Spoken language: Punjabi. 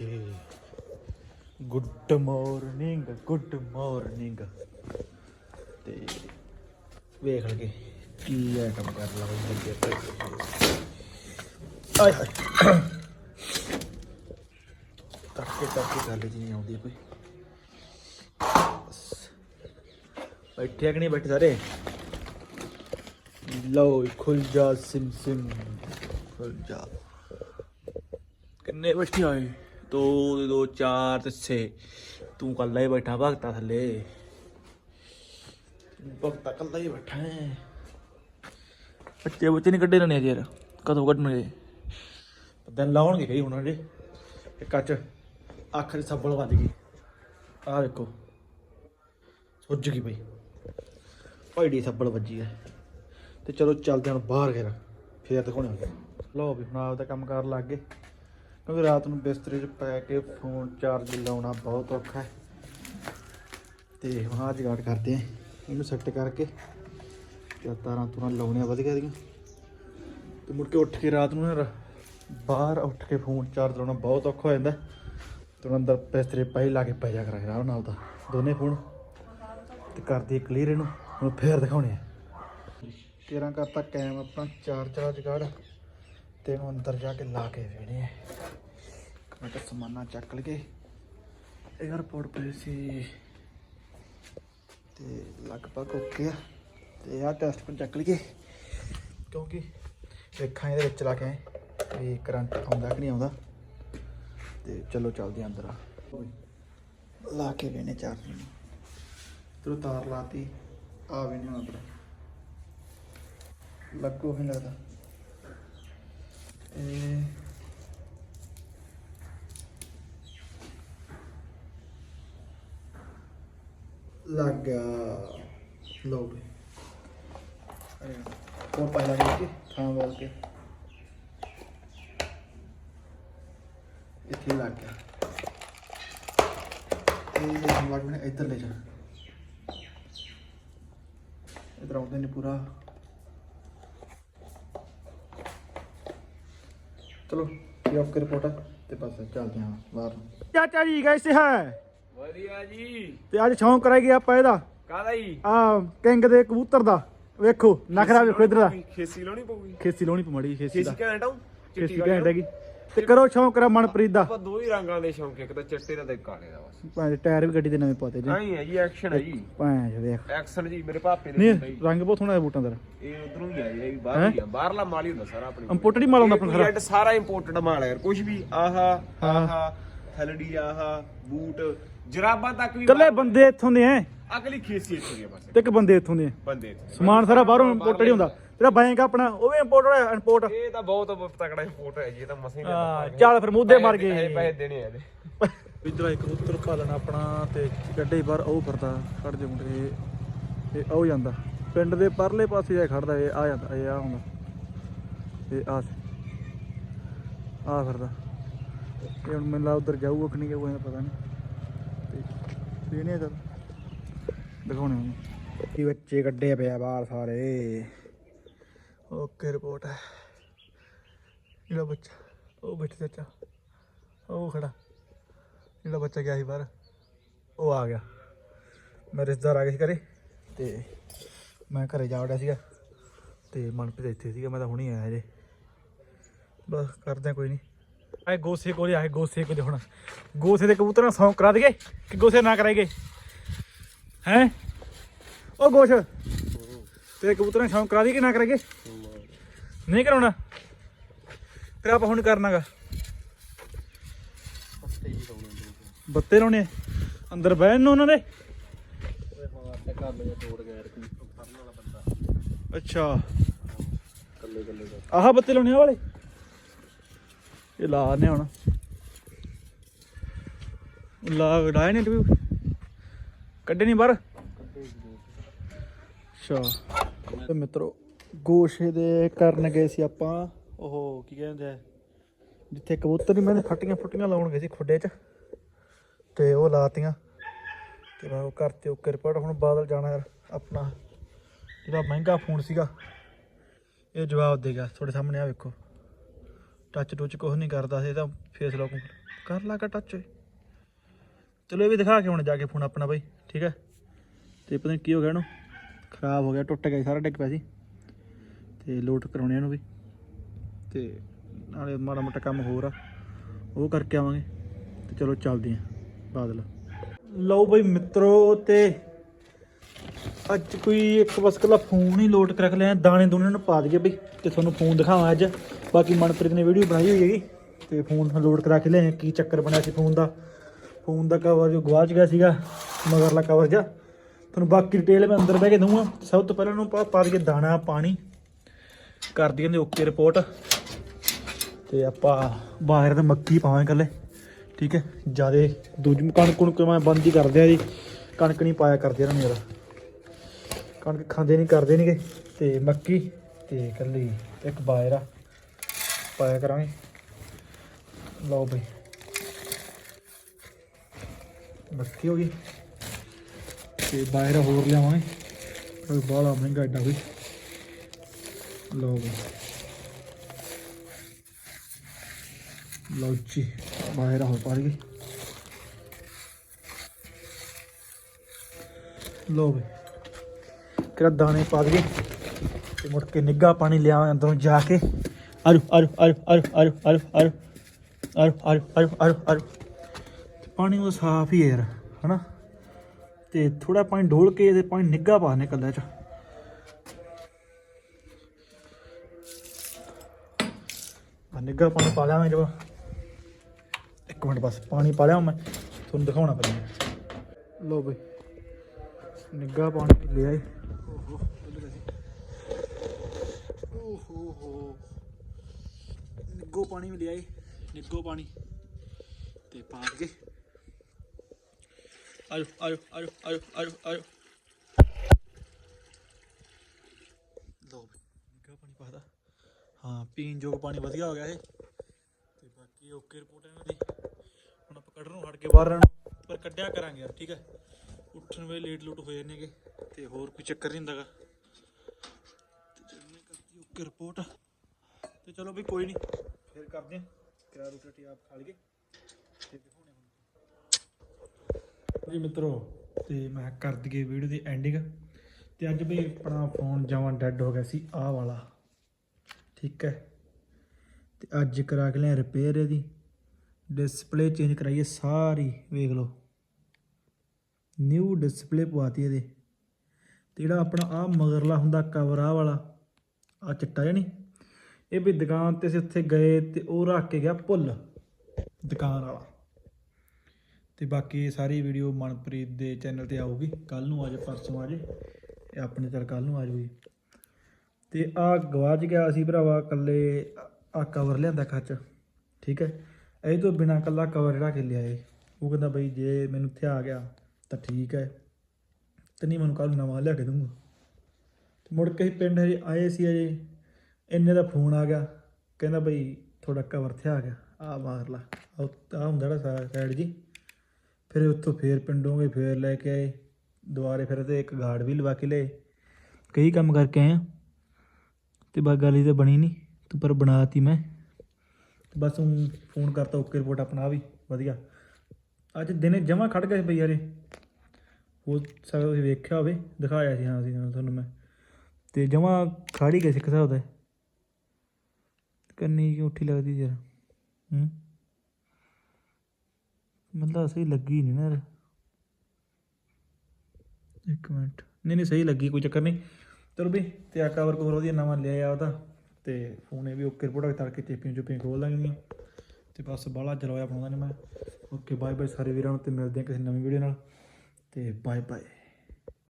ਜੀ ਗੁੱਡ ਮਾਰਨਿੰਗ ਗੁੱਡ ਮਾਰਨਿੰਗ ਤੇ ਵੇਖ ਲਗੇ ਕੀ ਆਈਟਮ ਕਰ ਲਾ ਬਈ ਤੇ ਆਏ ਹਾਏ ਤੜਕੇ ਤੜਕੇ ਗੱਲ ਜੀ ਨਹੀਂ ਆਉਂਦੀ ਕੋਈ ਬੈਠੇ ਆ ਕਿ ਨਹੀਂ ਬੈਠੇ ਸਾਰੇ ਲਓ ਖੁੱਲ ਜਾ ਸਿਮ ਸਿਮ ਖੁੱਲ ਜਾ ਕਿੰਨੇ ਬੈਠੇ ਆਏ ਦੋ ਤੇ ਦੋ ਚਾਰ ਤੇ ਛੇ। ਤੂੰ ਕੱਲਾ ਹੀ ਬੈਠਾ, ਭਗਤਾ ਥੱਲੇ। ਭਗਤਾ ਕੱਲਾ ਹੀ ਬੈਠਾ ਹੈ। ਬੱਚੇ ਬੱਚੇ ਨਹੀਂ ਕੱਢੇ ਲੈਣੇ ਅਜੇ ਯਾਰ? ਕਦੋਂ ਕੱਢਣਗੇ? ਦਿਨ ਲਾਉਣਗੇ ਕਈ ਹੁਣ ਜੇ ਇੱਕ ਕੱਚ ਅੱਖ ਦੀ ਸੱਬਲ ਵੱਜ ਗਈ। ਆਹ ਵੇਖੋ। ਸੁੱਜ ਗਈ ਬਈ। ਭੈੜੀ ਸੱਬਲ ਵੱਜੀ ਹੈ। ਤੇ ਚਲੋ ਚੱਲਦੇ ਹਾਂ ਬਾਹਰ ਫਿਰ। ਫੇਰ ਦਿਖਾਉਣੇ ਲਓ ਵੀ ਹੁਣ ਆਪਦਾ ਕੰਮ ਕਰਨ ਲੱਗ ਗਏ। ਕਿਉਂਕਿ ਰਾਤ ਨੂੰ ਬਿਸਤਰੇ 'ਚ ਪੈ ਕੇ ਫੋਨ ਚਾਰਜ ਲਾਉਣਾ ਬਹੁਤ ਔਖਾ ਹੈ। ਤੇ ਹੁਣ ਆਹ ਜਗਾੜ ਕਰਦੇ ਆ ਇਹਨੂੰ ਸੈੱਟ ਕਰਕੇ ਤੇ ਤਾਰਾਂ ਤੁਰਾਂ ਲਾਉਣੀਆਂ ਵਧੀਆ ਦੀਆਂ ਤੇ ਮੁੜ ਕੇ ਉੱਠ ਕੇ ਰਾਤ ਨੂੰ ਨਾ ਬਾਹਰ ਉੱਠ ਕੇ ਫੋਨ ਚਾਰਜ ਲਾਉਣਾ ਬਹੁਤ ਔਖਾ ਹੋ ਜਾਂਦਾ ਤੇ ਹੁਣ ਅੰਦਰ ਬਿਸਤਰੇ ਪਾਈ ਲਾ ਕੇ ਪੈ ਜਾ ਕਰਾਂਗੇ ਆਰਾਮ ਨਾਲ ਦਾ ਦੋਨੇ ਫੋਨ। ਤੇ ਕਰਦੀ ਕਲੀਅਰ ਇਹਨੂੰ। ਹੁਣ ਫੇਰ ਦਿਖਾਉਣੇ ਆ। ਤੇਰਾਂ ਕਰਤਾ ਕੈਮ ਆਪਣਾ ਚਾਰਜ ਵਾਲਾ ਜਗਾੜ। ਤੇ ਹੁਣ ਅੰਦਰ ਜਾ ਕੇ ਲਾ ਕੇ ਵੇਣੇ ਮੈਂ ਤਾਂ ਸਮਾਨਾ ਚੱਕ ਲਗੇ 에어ਪੋਰਟ ਪਈ ਸੀ। ਤੇ ਲਗਭਗ ਓਕੇ ਆ। ਤੇ ਆਹ ਟੈਸਟ ਪਰ ਚੱਕ ਲਈਏ। ਕਿਉਂਕਿ ਵੇਖਾਂ ਇਹਦੇ ਵਿੱਚ ਲਾ ਕੇ ਵੀ ਕਰੰਟ ਆਉਂਦਾ ਕਿ ਨਹੀਂ ਆਉਂਦਾ। ਤੇ ਚਲੋ ਚੱਲਦੇ ਅੰਦਰ ਆ। ਲਾ ਕੇ ਵੇਨੇ ਚਾਰਜ ਨੂੰ ਤਾਰ ਲਾਤੀ। ਆ ਵੀ ਨਹੀਂ ਹੁਣ ਅੰਦਰ ਲੱਗੋ ਹੀ ਲੱਗਦਾ ਇਹ ਲੱਗ ਗਿਆ, ਲਓ ਵੀ ਅਰੇ ਹੋਰ ਪਹਿਲਾਂ ਵੀ ਕਿ ਥਾਂ ਵਾਲ ਕੇ। ਇੱਥੇ ਲੱਗ ਗਿਆ। ਇਹ ਹੁਣ ਇੱਧਰ ਲੈ ਜਾ। ਇਧਰ ਆਉਂਦੇ ਨੇ ਪੂਰਾ। ਚਲੋ ਇਹ ਆਫ ਕਰ ਰਿਪੋਰਟ ਤੇ ਬਸ ਚੱਲਦੇ ਹਾਂ ਬਾਹਰ। ਚਾਚਾ ਜੀ ਕੈਸੇ ਹੈ? ਵਧੀਆ ਜੀ। ਤੇ ਅੱਜ ਸ਼ੌਂਕ ਕਰਾਈ ਆਪਾਂ ਇਹਦਾ? ਕਾਹਦਾ ਜੀ? ਆ ਕਿੰਗ ਦੇ ਕਬੂਤਰ ਦਾ। ਵੇਖੋ ਨਖਰਾ ਵੇਖੋ ਇਧਰ ਦਾ। ਖੇਸੀ ਲਾਉਣੀ ਪਊਗੀ। ਖੇਸੀ ਲਾਉਣੀ ਪਮੜੀ ਖੇਸੀ ਦਾ। ਖੇਸੀ ਘੈਂਟ ਆਉ ਖੇਸੀ ਘੈਂਟ ਹੈਗੀ। ਤੇ ਕਰੋ ਸ਼ੌਂਕ ਕਰਾ ਮਨਪ੍ਰੀਤ ਦਾ। ਆਪਾਂ ਦੋ ਹੀ ਰੰਗਾਂ ਦੇ ਸ਼ੌਂਕ ਇੱਕ ਤਾਂ ਚਿੱਟੇ ਦਾ ਤੇ ਕਾਲੇ ਦਾ ਬਸ। ਭਾਂ ਟਾਇਰ ਵੀ ਗੱਡੀ ਦੇ ਨਵੇਂ ਪਾਤੇ ਜੀ। ਆਈ ਹੈ ਜੀ ਐਕਸ਼ਨ ਹੈ ਜੀ। ਭਾਂ ਵੇਖ। ਐਕਸ਼ਨ ਜੀ ਮੇਰੇ ਪਾਪੇ ਦੇ ਨਹੀਂ ਜੀ। ਰੰਗ ਬਹੁਤ ਸੋਹਣਾ ਹੈ ਬੂਟਾਂ ਦਾ। ਇਹ ਉਧਰੋਂ ਹੀ ਆਇਆ ਇਹ ਵੀ ਬਾਹਰ ਹੀ ਆ। ਬਾਹਰਲਾ ਮਾਲ ਹੀ ਹੁੰਦਾ ਸਾਰਾ ਆਪਣੀ ਇੰਪੋਰਟਡ ਹੀ ਮਾਲ ਹੁੰਦਾ ਆਪਣਾ ਸਾਰਾ। ਸਾਰਾ ਸਾਰਾ ਇੰਪੋਰਟਡ ਮਾਲ ਹੈ ਯਾਰ ਕੁਝ ਵੀ ਆਹਾ ਆਹਾ ਥੈਲੜੀ ਆਹਾ ਬੂਟ ਜਰਾਬਾਂ ਤੱਕ ਵੀ ਕੱਲੇ ਬੰਦੇ ਇੱਥੋਂ ਦੇ ਐ। ਅਗਲੀ ਖੇਸੀ ਇੱਥੋਂ ਦੀ ਆ ਬਸ। ਤੇ ਇੱਕ ਬੰਦੇ ਇੱਥੋਂ ਦੇ ਐ। ਬੰਦੇ ਇੱਥੇ। ਸਮਾਨ ਸਾਰਾ ਬਾਹਰੋਂ ਇੰਪੋਰਟਡ ਹੀ ਹੁੰਦਾ। ਤੇਰਾ ਬੈਂਕ ਆਪਣਾ ਉਹ ਵੀ ਇੰਪੋਰਟਡ ਹੈ ਇੰਪੋਰਟ ਇਹ ਤਾਂ ਬਹੁਤ ਤਕੜਾ ਇੰਪੋਰਟ ਹੈ ਜੀ ਇਹ ਤਾਂ ਮਸੀਂ ਚੱਲ ਫਿਰ ਮੁੱਦੇ ਮਰ ਗਏ। ਪੈਸੇ ਦੇਣੇ ਆ ਇਹਦੇ। ਇਧਰ ਇੱਕ ਕਬੂਤਰ ਪਾਲਣਾ ਆਪਣਾ ਤੇ ਗੱਡੇ ਬਾਹਰ ਉਹ ਫਿਰਦਾ ਖੜ ਜੇ ਮੁੰਡੇ ਇਹ ਉਹ ਜਾਂਦਾ। ਪਿੰਡ ਦੇ ਪਰਲੇ ਪਾਸੇ ਜਾ ਖੜਦਾ ਇਹ ਆ ਜਾਂਦਾ ਇਹ ਆ ਹੁੰਦਾ ਇਹ ਆ ਆ ਫਿਰਦਾ ਇਹ ਹੁਣ ਮੈਨੂੰ ਲੱਗਦਾ ਉਧਰ ਜਾਊਗਾ ਕਿ ਨਹੀਂ ਜਾਊਗਾ ਪਤਾ ਨਹੀਂ। ਤੇ ਇਹਨੇ ਤਾਂ ਦਿਖਾਉਣੇ ਬੱਚੇ ਕੱਢੇ ਪਿਆ ਬਾਹਰ ਸਾਰੇ। ਓਕੇ ਰਿਪੋਰਟ ਹੈ। ਜਿਹੜਾ ਬੱਚਾ, ਉਹ ਬੈਠੇ ਚਾਚਾ ਉਹ ਖੜਾ। ਜਿਹੜਾ ਬੱਚਾ ਗਿਆ ਸੀ ਬਾਹਰ, ਉਹ ਆ ਗਿਆ। ਮੈਂ ਰਿਸ਼ਤੇਦਾਰ ਆ ਗਏ ਸੀ ਘਰੇ, ਤੇ ਮੈਂ ਘਰੇ ਜਾ ਵੜਿਆ ਸੀਗਾ। ਤੇ ਮਨਪ੍ਰੀਤ ਇੱਥੇ ਸੀਗਾ, ਮੈਂ ਤਾਂ ਹੁਣੀ ਆਇਆ ਜੇ ਬਸ ਕਰਦੇ ਕੋਈ ਨਹੀਂ। ਆਏ ਗੋਸੇ ਕੋਲੇ, ਆਏ ਗੋਸੇ ਕੋਲੇ ਹੁਣ। ਗੋਸੇ ਦੇ ਕਬੂਤਰਾਂ ਨਾਲ ਸੌਂਕ ਕਰਾ ਦਈਏ, ਕਿ ਗੋਸੇ ਨਾ ਕਰਾਈਏ ਹੈ? ਉਹ ਗੋਸ਼, ਤੇਰੇ ਕਬੂਤਰਾਂ ਨਾਲ ਸ਼ੌਂਕ ਕਰਾ ਦਈਏ ਕਿ ਨਾ ਕਰਾਈਏ ਨਹੀਂ ਕਰਾਉਣਾ। ਫਿਰ ਆਪਾਂ ਹੁਣ ਕਰਨਾਗਾ ਬੱਤੇ ਲਾਉਣੇ ਅੰਦਰ ਬਹਿਣ ਨੂੰ ਉਹਨਾਂ ਦੇ। ਅੱਛਾ। ਆਹ ਬੱਤੇ ਲਾਉਣੇ ਆ ਵਾਲੇ। ਇਹ ਲਾ ਨੇ ਹੁਣ। ਲਾ ਡਾਇ ਨੇ ਇੰਟਰਵਿਊ ਕੱਢੇ ਨਹੀਂ ਬਾਹਰ। ਅੱਛਾ। ਤੇ ਮਿੱਤਰੋ ਗੋਸ਼ੇ ਦੇ ਕਰਨ ਗਏ ਸੀ ਆਪਾਂ। ਉਹ ਕੀ ਕਹਿੰਦੇ ਆ? ਜਿੱਥੇ ਕਬੂਤਰ ਨਹੀਂ ਮੈਂ ਫੱਟੀਆਂ ਫੁੱਟੀਆਂ ਲਾਉਣ ਗਏ ਸੀ ਖੁੱਡੇ 'ਚ। ਤੇ ਉਹ ਲਾਤੀਆਂ। ਤੇ ਮੈਂ ਉਹ ਕਰਤੇ ਓਕੇ ਰਿਪੋਰਟ ਹੁਣ ਬਾਦਲ ਜਾਣਾ ਯਾਰ ਆਪਣਾ। ਜਿਹੜਾ ਮਹਿੰਗਾ ਫੋਨ ਸੀਗਾ ਇਹ ਜਵਾਬ ਦੇਗਾ ਤੁਹਾਡੇ ਸਾਹਮਣੇ ਆ ਵੇਖੋ। ਟੱਚ ਟੁੱਚ ਕੁਝ ਨਹੀਂ ਕਰਦਾ ਸੀ ਇਹ ਤਾਂ ਫੇਸ ਲੌਕ ਕਰ ਲਾ ਕਾ ਟੱਚ ਚਲੋ ਇਹ ਵੀ ਦਿਖਾ ਕੇ ਹੁਣ ਜਾ ਕੇ ਫੋਨ ਆਪਣਾ ਬਾਈ ਠੀਕ ਹੈ? ਤੇ ਪਤਾ ਨਹੀਂ ਕੀ ਹੋ ਗਿਆ ਇਹਨੂੰ। ਖਰਾਬ ਹੋ ਗਿਆ ਟੁੱਟ ਗਿਆ ਸੀ, ਸਾਰਾ ਡਿੱਗ ਪਿਆ ਸੀ। ਤੇ ਲੋਡ ਕਰਾਉਣੇ ਇਹਨੂੰ ਵੀ। ਤੇ ਨਾਲੇ ਮਾੜਾ ਮੋਟਾ ਕੰਮ ਹੋਰ ਆ। ਉਹ ਕਰਕੇ ਆਵਾਂਗੇ। ਤੇ ਚਲੋ ਚੱਲਦੇ ਆਂ ਬਾਦਲ। ਲਓ ਬਈ ਮਿੱਤਰੋ ਤੇ ਅੱਜ ਕੋਈ ਇੱਕ ਬਸ ਕੱਲਾ ਫੋਨ ਹੀ ਲੋਟ ਕਰ ਰੱਖ ਲਿਆ। ਦਾਣੇ ਦੂਣੇ ਨੂੰ ਪਾ ਦਈਏ ਬਈ ਤੇ ਤੁਹਾਨੂੰ ਫੋਨ ਦਿਖਾਵਾਂ ਅੱਜ। ਬਾਕੀ ਮਨਪ੍ਰੀਤ ਨੇ ਵੀਡੀਓ ਬਣਾਈ ਹੋਈ ਹੈਗੀ। ਤੇ ਫੋਨ ਲੋਡ ਕਰਾ ਕੇ ਲਿਆਏ ਕੀ ਚੱਕਰ ਬਣਿਆ ਸੀ ਫੋਨ ਦਾ? ਫੋਨ ਦਾ ਕਵਰ ਜੋ ਗਵਾਚ ਗਿਆ ਸੀਗਾ, ਮਗਰਲਾ ਕਵਰ ਜਾ ਤੁਹਾਨੂੰ ਬਾਕੀ ਡਿਟੇਲ ਮੈਂ ਅੰਦਰ ਬਹਿ ਕੇ ਦਊਂਗਾ। ਸਭ ਤੋਂ ਪਹਿਲਾਂ ਉਹਨੂੰ ਪਾ ਪਾ ਦਈਏ ਦਾਣਾ, ਪਾਣੀ। ਕਰ ਦਈਏ ਓਕੇ ਰਿਪੋਰਟ। ਤੇ ਆਪਾਂ ਬਾਹਰ ਤੇ ਮੱਕੀ ਪਾਵਾਂਗੇ ਕੱਲੇ ਠੀਕ ਹੈ? ਜਿਆਦੇ ਦੂਜੀ ਕਣਕ ਕੁਣਕ ਮੈਂ ਬੰਦ ਹੀ ਕਰਦੇ ਆ ਜੀ। ਕਣਕ ਨਹੀਂ ਪਾਇਆ ਕਰਦੇ ਇਹਨਾਂ ਨੂੰ ਯਾਰ। ਕਣਕ ਖਾਂਦੇ ਨਹੀਂ, ਕਰਦੇ ਨਹੀਂਗੇ ਤੇ ਮੱਕੀ ਤੇ ਕੱਲੀ ਇੱਕ ਬਾਇਰਾ ਪਾਇਆ ਕਰਾਂਗੇ। ਲਓ ਬਈ। ਮੱਕੀ ਹੋ ਗਈ। ਤੇ ਬਾਇਰਾ ਹੋਰ ਲਿਆਵਾਂਗੇ। ਕੋਈ ਬਾਹਲਾ ਮਹਿੰਗਾ ਏਡਾ ਵੀ ਲਓ ਬਈ ਲਓ ਜੀ ਬਾਇਰਾ ਹੋਰ ਪਾ ਗਈ ਲਓ ਬਈ ਕਿਹੜਾ ਦਾਣੇ ਪਾ ਦਈਏ ਤੇ ਮੁੜ ਕੇ ਨਿੱਗਾ ਪਾਣੀ ਲਿਆ ਅੰਦਰੋਂ ਜਾ ਕੇ ਆਰੂ ਆਰੂ ਆਰੂ ਆਰੂ ਆਰੂ ਆਰੂ ਆਰੂ ਆਰੂ ਆਰੂ ਆਰੂ ਆਰੂ ਆਰੂ ਤੇ ਪਾਣੀ ਉਹ ਸਾਫ਼ ਹੀ ਹੈ ਯਾਰ ਹਨਾ ਤੇ ਥੋੜਾ ਪਾਣੀ ਢੋਲ ਕੇ ਤੇ ਪਾਣੀ ਨਿੱਗਾ ਪਾ ਨੇ ਕੱਲਾ ਚ ਆ ਨਿੱਗਾ ਪਾਣੀ ਪਾ ਲਿਆ ਮੈਂ ਜਵਾ ਇੱਕ ਮਿੰਟ ਬਸ, ਪਾਣੀ ਪਾ ਲਿਆ ਮੈਂ, ਤੁਹਾਨੂੰ ਦਿਖਾਉਣਾ ਪੈਂਦਾ ਲੋ ਬਈ ਨਿੱਗਾ ਪਾਣੀ ਲੈ ਆਏ ਓਹੋ ਹੋ। ਨਿੱਗੋ ਪਾਣੀ ਵੀ ਲਿਆਏ। ਨਿੱਗੋ ਪਾਣੀ। ਤੇ ਪਾ ਕੇ। ਆਜੋ ਆਜੋ ਆਜੋ ਆਜੋ ਆਜੋ ਆਜੋ ਲੋ ਨਿੱਗਾ ਪਾਣੀ ਪਾਦਾ ਹਾਂ ਪੀਣ ਯੋਗ ਪਾਣੀ ਵਧੀਆ ਹੋ ਗਿਆ ਇਹ। ਤੇ ਬਾਕੀ ਓਕੇ ਰਿਪੋਰਟ ਇਹਨਾਂ ਦੀ। ਹੁਣ ਆਪਾਂ ਕੱਢਣ ਨੂੰ ਹਟ ਕੇ ਬਾਹਰ ਰਹਿਣ ਪਰ ਕੱਢਿਆ ਕਰਾਂਗੇ ਯਾਰ, ਠੀਕ ਹੈ? ਉੱਠਣ ਵੇਲੇ ਲੇਟ ਲੂਟ ਹੋ ਜਾਂਦੇਗੇ ਤੇ ਹੋਰ ਕੋਈ ਚੱਕਰ ਨਹੀਂ ਹੁੰਦਾਗਾ। ਤੇ ਜਦ ਕਰਤੀ ਓਕੇ ਰਿਪੋਰਟ ਤੇ ਚਲੋ ਵੀ ਕੋਈ ਨਹੀਂ, ਫਿਰ ਕਰਦੇ ਹਾਂ। ਕਿਰਾ ਰੋਟੀ ਆਪ ਖਾ ਲਈਏ। ਤੇ ਦਿਖਾਉਣੇ ਜੀ ਮਿੱਤਰੋ, ਤੇ ਮੈਂ ਕਰ ਦਈਏ ਵੀਡੀਓ ਦੀ ਐਂਡਿੰਗ ਤੇ ਅੱਜ ਵੀ ਆਪਣਾ ਫੋਨ ਜਮਾਂ ਡੈੱਡ ਹੋ ਗਿਆ ਸੀ, ਆਹ ਵਾਲਾ। ਠੀਕ ਹੈ? ਤੇ ਅੱਜ ਕਰਾ ਕੇ ਲਿਆ ਰਿਪੇਅਰ ਇਹਦੀ। ਡਿਸਪਲੇ ਚੇਂਜ ਕਰਾਈਏ ਸਾਰੀ, ਵੇਖ ਲਓ। ਨਿਊ ਡਿਸਪਲੇ ਪਵਾਤੀ ਇਹਦੇ। ਤੇ ਜਿਹੜਾ ਆਪਣਾ ਆ ਮਗਰਲਾ ਹੁੰਦਾ ਕਵਰ ਆ ਵਾਲਾ ਆ ਚਿੱਟਾ ਜਿਹਾ ਨੀ? ਇਹ ਵੀ ਦੁਕਾਨ ਤੇ ਅਸੀਂ ਉੱਥੇ ਗਏ ਤੇ ਉਹ ਰੱਖ ਕੇ ਗਿਆ ਭੁੱਲ ਦੁਕਾਨ ਵਾਲਾ। ਤੇ ਬਾਕੀ ਇਹ ਸਾਰੀ ਵੀਡੀਓ ਮਨਪ੍ਰੀਤ ਦੇ ਚੈਨਲ ਤੇ ਆਊਗੀ। ਕੱਲ ਨੂੰ ਆਜੇ ਪਰਸੋਂ ਆਜੇ ਇਹ ਆਪਣੇ ਚਲ ਕੱਲ ਨੂੰ ਆ ਜਾਊਗੀ। ਤੇ ਆ ਗਵਾਚ ਗਿਆ ਸੀ ਭਰਾਵਾ ਇਕੱਲੇ ਆ ਕਵਰ ਲਿਆਂਦਾ ਖਰਚ ਠੀਕ ਹੈ? ਇਹ ਤੋਂ ਬਿਨਾ ਕੱਲਾ ਕਵਰ ਜਿਹੜਾ ਕਿ ਲਿਆ ਲਿਆਏ ਉਹ ਕਹਿੰਦਾ ਬਈ ਜੇ ਮੈਨੂੰ ਇੱਥੇ ਆ ਗਿਆ ਤਾਂ ਠੀਕ ਹੈ। ਤੇ ਨਹੀਂ ਮੈਨੂੰ ਕੱਲ ਨਵਾਂ ਲਿਆ ਕੇ ਦੂੰਗਾ ਤੇ ਮੁੜ ਕੇ ਅਸੀਂ ਪਿੰਡ ਹਜੇ ਆਏ ਸੀ ਅਜੇ ਇੰਨੇ ਦਾ ਫੋਨ ਆ ਗਿਆ। ਕਹਿੰਦਾ ਬਈ ਤੁਹਾਡਾ ਕਵਰ ਤੇ ਆ ਗਿਆ। ਆ ਮਾਰ ਲਾ। ਆ ਹੁੰਦਾ ਜਿਹੜਾ ਸਾਈਡ ਜੀ। ਫਿਰ ਉੱਥੋਂ ਫੇਰ ਪਿੰਡੋਂ ਗਏ, ਫੇਰ ਲੈ ਕੇ ਆਏ। ਦੁਬਾਰੇ ਫਿਰ ਤੇ ਇੱਕ ਗਾਰਡ ਵੀ ਲਵਾ ਕੇ ਲਏ। ਕਈ ਕੰਮ ਕਰਕੇ ਆਏ ਆ। ਤੇ ਬਾ ਗੱਲ ਹੀ ਤੇ ਬਣੀ ਨਹੀਂ। ਤੂੰ ਪਰ ਬਣਾਤੀ ਮੈਂ। ਤੇ ਬਸ ਹੁਣ ਫੋਨ ਕਰਤਾ, ਓਕੇ ਰਿਪੋਰਟ ਆਪਣਾ ਆਹ ਵੀ, ਵਧੀਆ। ਅੱਜ ਦਿਨੇ ਜਮਾ ਖੜ ਗਏ ਬਈ ਯਾਰੇ। ਹੋ ਸਕਦਾ ਤੁਸੀਂ ਵੇਖਿਆ ਹੋਵੇ, ਦਿਖਾਇਆ ਸੀ, ਹਾਂ ਅਸੀਂ ਤੁਹਾਨੂੰ ਮੈਂ। ਤੇ ਜਮਾ ਖੜ ਹੀ ਗਏ ਸਿੱਖ ਸਾਹਿਬ ਦਾ। ਕੰਨੀ ਕਿ ਉੱਠੀ ਲੱਗਦੀ ਯਾਰ। ਹੂੰ? ਮਤਲਬ ਸਹੀ ਲੱਗੀ ਨਹੀਂ ਨਾ ਯਾਰ। ਇੱਕ ਮਿੰਟ। ਨਹੀਂ ਨਹੀਂ, ਸਹੀ ਲੱਗੀ, ਕੋਈ ਚੱਕਰ ਨਹੀਂ। ਚਲੋ ਵੀ ਤੇ ਆ ਕਵਰ ਕੋਰ ਵਧੀਆ ਨਵਾਂ ਲਿਆ ਉਹਦਾ। ਤੇ ਫੋਨ ਇਹ ਵੀ ਓਕੇ ਰਿਪੋਰਟ ਤੜਕੇ ਚੇਪੀਆਂ ਚੁਪੀਆਂ ਖੋਲ ਦਾਂਗੇ ਦੀਆਂ ਤੇ ਬਸ ਬਾਹਲਾ ਚਲਾਇਆ ਬਣਾਉਂਦਾ ਨਹੀਂ ਮੈਂ। ਓਕੇ ਬਾਏ ਬਾਏ ਸਾਰੇ ਵੀਰਾਂ ਨੂੰ ਤੇ ਮਿਲਦੇ ਹਾਂ ਕਿਸੇ ਨਵੀਂ ਵੀਡੀਓ ਨਾਲ। ਤੇ ਬਾਏ ਬਾਏ